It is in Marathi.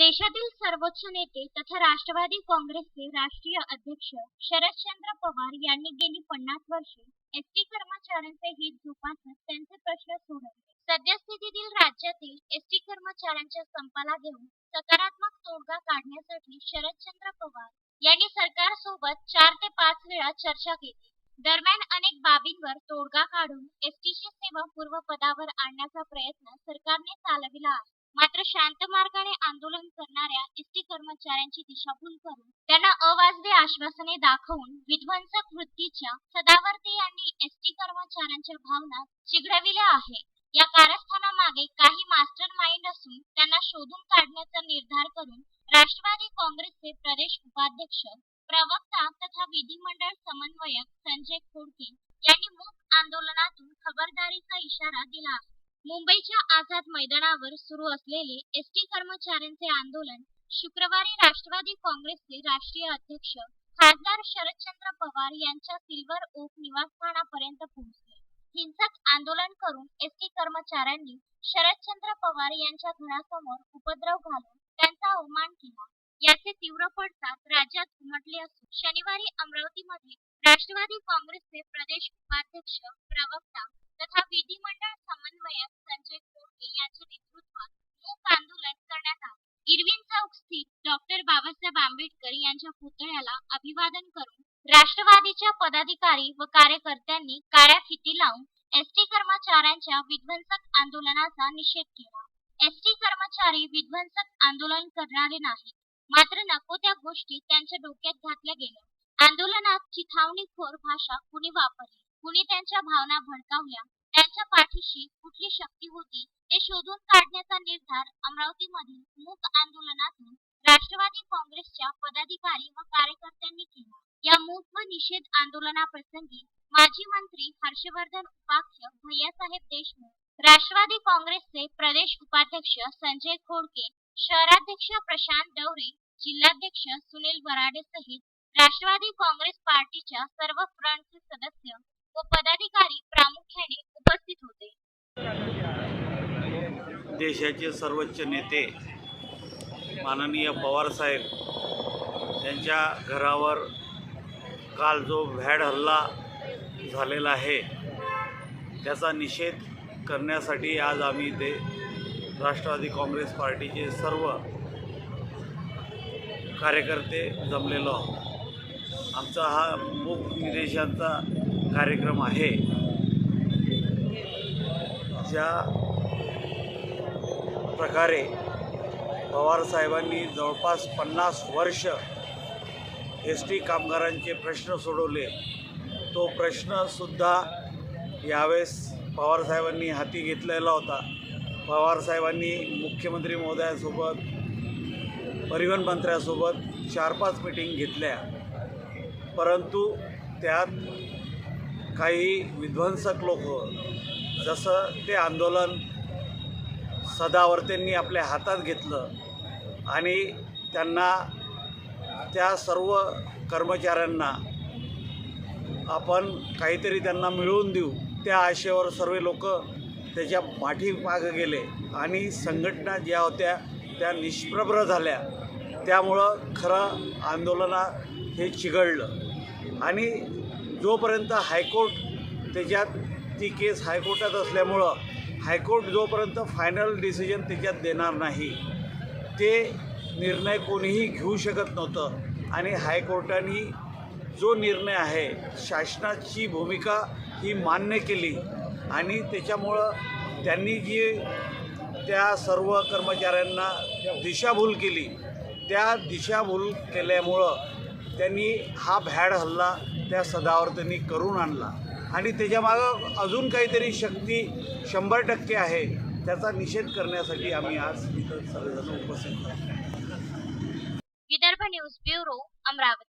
देशातील सर्वोच्च नेते तथा राष्ट्रवादी काँग्रेसचे राष्ट्रीय अध्यक्ष शरदचंद्र पवार यांनी गेली पन्नास वर्षे एसटी कर्मचाऱ्यांचे हित जोपासत त्यांचे प्रश्न सोडवले. सद्यस्थितीतील राज्यातील एसटी कर्मचाऱ्यांच्या संपाला घेऊन सकारात्मक तोडगा काढण्यासाठी शरदचंद्र पवार यांनी सरकारसोबत चार ते पाच वेळा चर्चा केली. दरम्यान अनेक बाबींवर तोडगा काढून एसटीची सेवा पूर्वपदावर आणण्याचा प्रयत्न सरकारने चालविला आहे. मात्र शांत मार्गाने आंदोलन करणाऱ्या एसटी कर्मचाऱ्यांची दिशाभूल करून त्यांना अवाजवी आश्वासने दाखवून विध्वंसक वृत्तीच्या सदावर्ते यांनी एसटी कर्मचाऱ्यांच्या भावना चिघडविल्या आहे. या कारस्थानामागे काही मास्टर माइंड असून त्यांना शोधून काढण्याचा निर्धार करून राष्ट्रवादी काँग्रेसचे प्रदेश उपाध्यक्ष प्रवक्ता तथा विधिमंडळ समन्वयक संजय खोडके यांनी मूक आंदोलनातून खबरदारीचा इशारा दिला आहे. मुंबईच्या आझाद मैदानावर सुरू असलेले एसटी कर्मचाऱ्यांचे आंदोलन शुक्रवारी राष्ट्रवादी काँग्रेसचे राष्ट्रीय अध्यक्ष खासदार शरदचंद्र पवार यांच्या सिल्वर ओक निवासस्थानापर्यंत पोहोचले. हिंसक आंदोलन करून एसटी कर्मचाऱ्यांनी शरदचंद्र पवार यांच्या घरासमोर उपद्रव घालून त्यांचा अवमान केला. याचे तीव्र पडसाद राज्यात उमटले असून शनिवारी अमरावतीमध्ये राष्ट्रवादी काँग्रेसचे प्रदेश उपाध्यक्ष प्रवक्ता तथा विधिमंडळ समन्वयक संजय कोटे यांच्या नेतृत्वात मूक आंदोलन करण्यात आले. इरविन चौक स्थित डॉक्टर बाबासाहेब आंबेडकर यांच्या पुतळ्याला अभिवादन करून राष्ट्रवादीच्या पदाधिकारी व कार्यकर्त्यांनी काळ्या फिती लावून एसटी कर्मचाऱ्यांच्या विध्वंसक आंदोलनाचा निषेध केला. एसटी कर्मचारी विध्वंसक आंदोलन करणारे नाहीत मात्र नको त्या गोष्टी त्यांच्या डोक्यात घातल्या गेल्या. आंदोलनात चिथावणीखोर भाषा कुणी वापरली? कुणी त्यांच्या भावना भडकावल्या त्यांच्या पाठीशी कुठली शक्ती होती ते शोधून काढण्याचा निर्धार अमरावतीमधील मूक आंदोलनातून राष्ट्रवादी काँग्रेसच्या पदाधिकारी व कार्यकर्त्यांनी केला. या मूक व निषेध आंदोलनाप्रसंगी माजी मंत्री हर्षवर्धन उपाख्य भैयासाहेब देशमुख राष्ट्रवादी काँग्रेसचे प्रदेश उपाध्यक्ष संजय खोडके शहराध्यक्ष प्रशांत डवरे जिल्हाध्यक्ष सुनील बराडे सहित राष्ट्रवादी काँग्रेस पार्टीच्या सर्व फ्रंटचे सदस्य व पदाधिकारी प्रामुख्याने उपस्थित होते. देशाचे सर्वोच्च नेते माननीय पवारसाहेब यांच्या घरावर काल जो भॅड हल्ला झालेला आहे त्याचा निषेध करण्यासाठी आज आम्ही ते राष्ट्रवादी काँग्रेस पार्टीचे सर्व कार्यकर्ते जमलेलो आहोत. आमचा हा मूक निदेशांचा कार्यक्रम आहे. ज्या प्रकारे पवारसाहेबांनी जवळपास पन्नास वर्ष एस टी कामगारांचे प्रश्न सोडवले तो प्रश्नसुद्धा यावेळेस पवारसाहेबांनी हाती घेतलेला होता. पवारसाहेबांनी मुख्यमंत्री महोदयासोबत परिवहन मंत्र्यासोबत चार पाच मिटिंग घेतल्या. परंतु त्यात काही विध्वंसक लोक जसं ते आंदोलन सदावर्तेंनी आपल्या हातात घेतलं आणि त्यांना त्या सर्व कर्मचाऱ्यांना आपण काहीतरी त्यांना मिळवून देऊ त्या आशेवर सर्व लोक त्याच्या पाठीमागं गेले आणि संघटना ज्या होत्या त्या निष्प्रभ्र झाल्या. त्यामुळं खरं आंदोलना हे चिघळलं. आणि जोपर्यंत हायकोर्ट त्याच्यात ती केस हायकोर्टात असल्यामुळं हायकोर्ट जोपर्यंत फायनल डिसिजन त्याच्यात देणार नाही ते निर्णय कोणीही घेऊ शकत नव्हतं. आणि हायकोर्टाने जो निर्णय आहे शासनाची भूमिका ही मान्य केली आणि त्याच्यामुळं त्यांनी जी त्या सर्व कर्मचाऱ्यांना दिशाभूल केली त्या दिशाभूल केल्यामुळं त्यांनी हा भॅड हल्ला त्या सदावर त्यांनी करून आणला. आणि त्याच्यामागं अजून काहीतरी शक्ती शंभर टक्के आहे त्याचा निषेध करण्यासाठी आम्ही आज इथं सर्वजण उपस्थित विदर्भ न्यूज ब्युरो अमरावती.